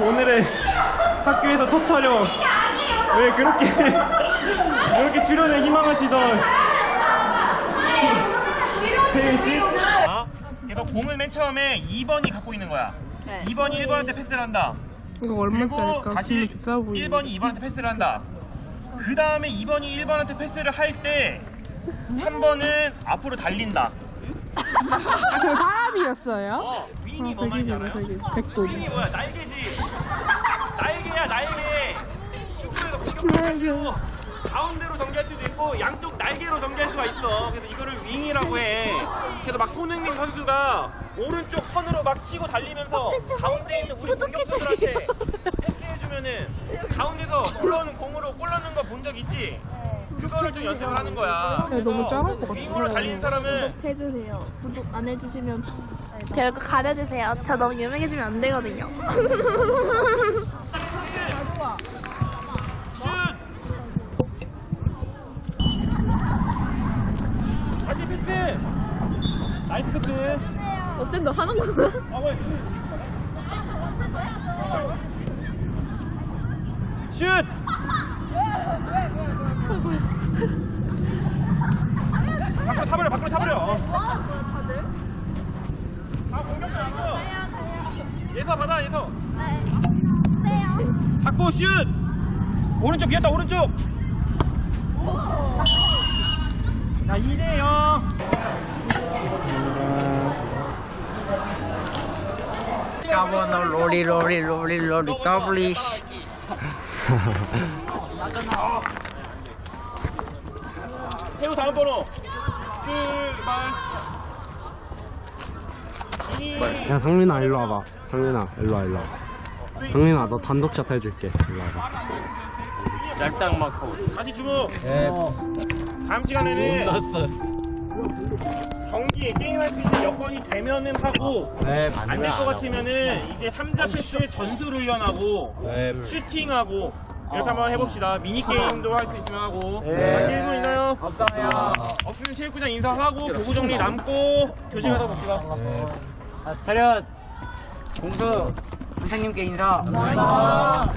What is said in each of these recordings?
오늘의 학교에서 첫 촬영. 왜 그렇게, 그렇게 출연에 희망하시던 세윤 씨? 어? 그래서 공을 맨 처음에 2번이 갖고 있는 거야. 네. 2번이 1번한테 패스를 한다. 이거 그리고 얼마짜리일까? 다시 근데 비싸 보이네. 1번이 2번한테 패스를 한다. 그 다음에 2번이 1번한테 패스를 할 때 3번은 앞으로 달린다. 아, 저 사람이었어요? 어, 윙이 아, 뭐 말인지 알아요? 백돌. 윙이 뭐야? 날개지. 날개야, 날개. 축구에서. 공격해가지고 가운데로 전개할 수도 있고 양쪽 날개로 전개할 수가 있어. 그래서 이거를 윙이라고 해. 그래서 막 손흥민 선수가 오른쪽 선으로 막 치고 달리면서 가운데 있는 우리 공격수들한테 패스해주면은 가운데서 올라오는 공으로 골 넣는 거 본 적 있지? 그거를 좀 연습을 하는 거야. 야, 너무 짠할 것 같아. 윙으로 달리는 사람은 해주세요. 구독 안 해주시면 제가 또 가려주세요. 저 너무 유명해지면 안 되거든요. 슛! 다시 패스! 나이스 패스! 어쌤 너 하는 거야? 아, 왜? 슛! 밖으로 차버려, 밖으로 차버려. 어. 아, 공격도 아니고. 예서 받아, 예서. 잡고 슛! 오른쪽 비었다, 오른쪽! 자, 2대 0. 까보노 로리 로리 로리 로리 더블리시 태우 다음 번호. 출발. 이- 야 성민아 일로 와봐. 성민아 일로 와 일로 와봐. 성민아 너 단독샷 해줄게. 일로 와봐. 짤딱 맞고. 다시 주목. 예 다음 시간에는 났어 경기 게임할 수 있는 여건이 되면은 하고 네안될 것 같으면은 이제 3자 패스의 전술 훈련하고 네. 슈팅하고 이렇게 한번 해봅시다. 미니 게임도 할 수 있으면 하고. 네. 자, 질문 있나요? 감사합니다 없으면 체육구장 인사하고 교구 정리 남고 교실 가서 봅시다. 아, 차렷 공수 선생님께 인사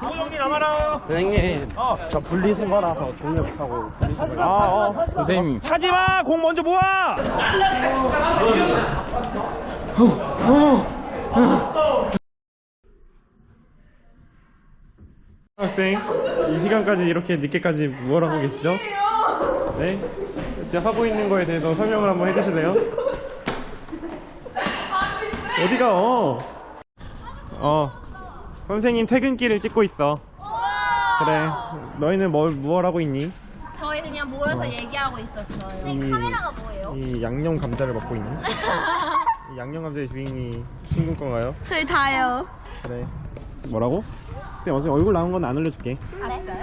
교구 정리 남아라. 선생님 어. 저 분리수거라서 종료 못하고 분리수거 아, 어. 선생님 차지 마! 공 먼저 모아! 학생, 이 시간까지 이렇게 늦게까지 뭘 하고 계시죠? 네? 지금 하고 있는 거에 대해서 설명을 한번 해주실래요? 어디가, 어? 어, 선생님 퇴근길을 찍고 있어. 그래, 너희는 뭘, 무얼 하고 있니? 저희 그냥 모여서 얘기하고 있었어요. 이- 카메라가 뭐예요? 이 양념 감자를 먹고 있는? 이 양념 감자의 주인이 친구 건가요? 저희 다요. 그래. 뭐라고? 근데 어차피 얼굴 나온 건 안 올려줄게. 알았어요?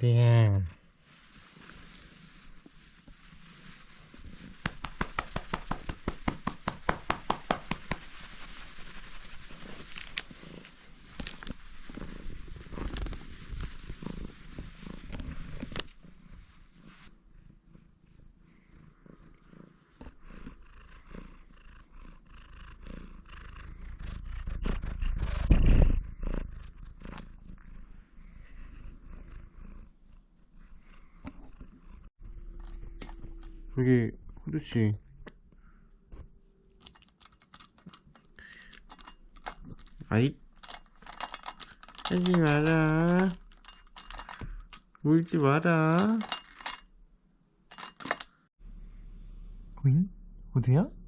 에? 여기 호두씨 아이 하지 마라 울지 마라 어잉? 어디야?